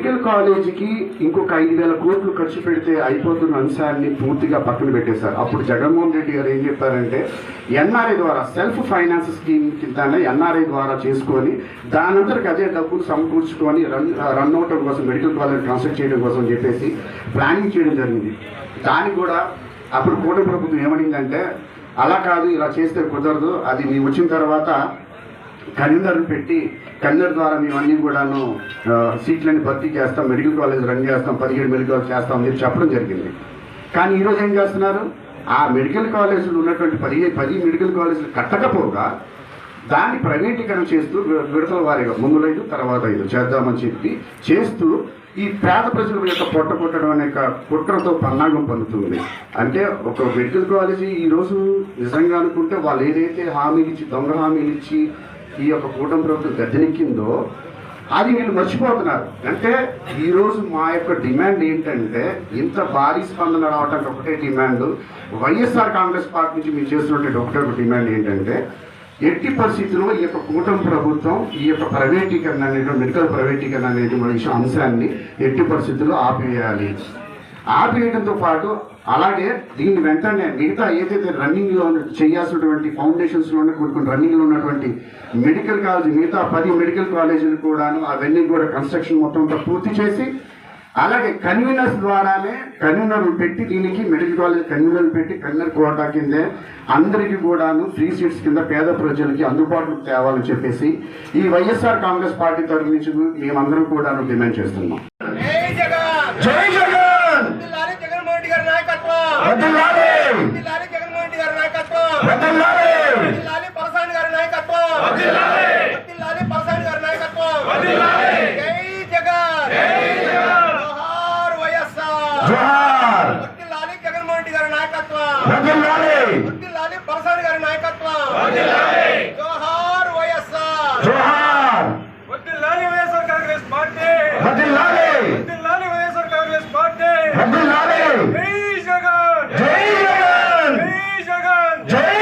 Medical కాలేజీకి ఇంకొక ఐదు వేల కోట్లు ఖర్చు పెడితే అయిపోతున్న అంశాన్ని పూర్తిగా పక్కన పెట్టేశారు. అప్పుడు జగన్మోహన్ రెడ్డి గారు ఏం చెప్పారంటే ఎన్ఆర్ఐ ద్వారా సెల్ఫ్ ఫైనాన్స్ స్కీమ్ కింద ఎన్ఆర్ఐ ద్వారా చేసుకొని దానంతరకు అదే డబ్బులు సమకూర్చుకొని రన్ రన్ అవటం కోసం మెడికల్ కాలేజ్ ట్రాన్స్ఫర్ చేయడం కోసం చెప్పేసి ప్లానింగ్ చేయడం జరిగింది. దానికి కూడా అప్పుడు కూటమి ప్రభుత్వం ఏమడిందంటే అలా కాదు ఇలా చేస్తే కుదరదు అది మీ వచ్చిన తర్వాత కన్వీనర్ పెట్టి కన్వీనర్ ద్వారా మేము అన్ని కూడాను సీట్లని భర్తీ చేస్తాం మెడికల్ కాలేజ్ రన్ చేస్తాం పదిహేడు మెడికల్ కాలేజ్ చేస్తాం అని చెప్పడం జరిగింది. కానీ ఈరోజు ఏం చేస్తున్నారు? ఆ మెడికల్ కాలేజీలు ఉన్నటువంటి పదిహేను పది మెడికల్ కాలేజీలు కట్టకపోగా దాన్ని ప్రైవేటీకరణ చేస్తూ విడతల వారిగా ముందు ఐదు తర్వాత ఐదు చేద్దామని చెప్పి చేస్తూ ఈ పేద ప్రజల యొక్క పొట్ట కొట్టడం అనే ఒక కుట్రతో పన్నాగం పొందుతుంది అంటే ఒక మెడికల్ కాలేజీ ఈరోజు నిజంగా అనుకుంటే వాళ్ళు ఏదైతే హామీలు ఇచ్చి దొంగ హామీలు ఇచ్చి ఈ యొక్క కూటమి ప్రభుత్వం గద్దెనెక్కిందో అది వీళ్ళు మర్చిపోతున్నారు. అంటే ఈరోజు మా యొక్క డిమాండ్ ఏంటంటే ఇంత భారీ స్పందన రావడానికి ఒకటే డిమాండ్. వైఎస్ఆర్ కాంగ్రెస్ పార్టీ నుంచి మీరు చేస్తున్నటువంటి ఒకటే ఒక డిమాండ్ ఏంటంటే ఎట్టి పరిస్థితుల్లో ఈ యొక్క కూటమి ప్రభుత్వం ఈ యొక్క ప్రైవేటీకరణ అనేది మెడికల్ ప్రైవేటీకరణ అనేది మన అంశాన్ని ఎట్టి పరిస్థితుల్లో ఆపేయాలి ఆపేయడంతో పాటు అలాగే దీన్ని వెంటనే మిగతా ఏదైతే రన్నింగ్లో చేయాల్సినటువంటి ఫౌండేషన్స్లో ఉన్న కొన్ని రన్నింగ్లో ఉన్నటువంటి మెడికల్ కాలేజ్ మిగతా పది మెడికల్ కాలేజీలు కూడాను అవన్నీ కూడా కన్స్ట్రక్షన్ మొత్తం అంతా పూర్తి చేసి అలాగే కన్వీనర్స్ ద్వారానే కన్వీనర్ పెట్టి దీనికి మెడికల్ కాలేజ్ కన్వీనర్ పెట్టి కన్వీనర్ కోటా కిందే అందరికీ కూడాను ఫ్రీ సీట్స్ కింద పేద ప్రజలకి అందుబాటులోకి తేవాలని చెప్పేసి ఈ వైఎస్ఆర్ కాంగ్రెస్ పార్టీ తరఫు నుంచి మేమందరం కూడాను డిమాండ్ చేస్తున్నాం. జోహార్. లాలి జగన్మోహన్ రెడ్డి గారి నాయకత్వం. లాలి బలసాని గారి నాయకత్వం. జోహార్ వైఎస్ఆర్. జోహార్. లాలి వైఎస్ఆర్ కాంగ్రెస్ పార్టీ. లాలి లాలి వైఎస్ఆర్ కాంగ్రెస్ పార్టీ. లాలి జై జగన్. జై జగన్. జై జగన్. జై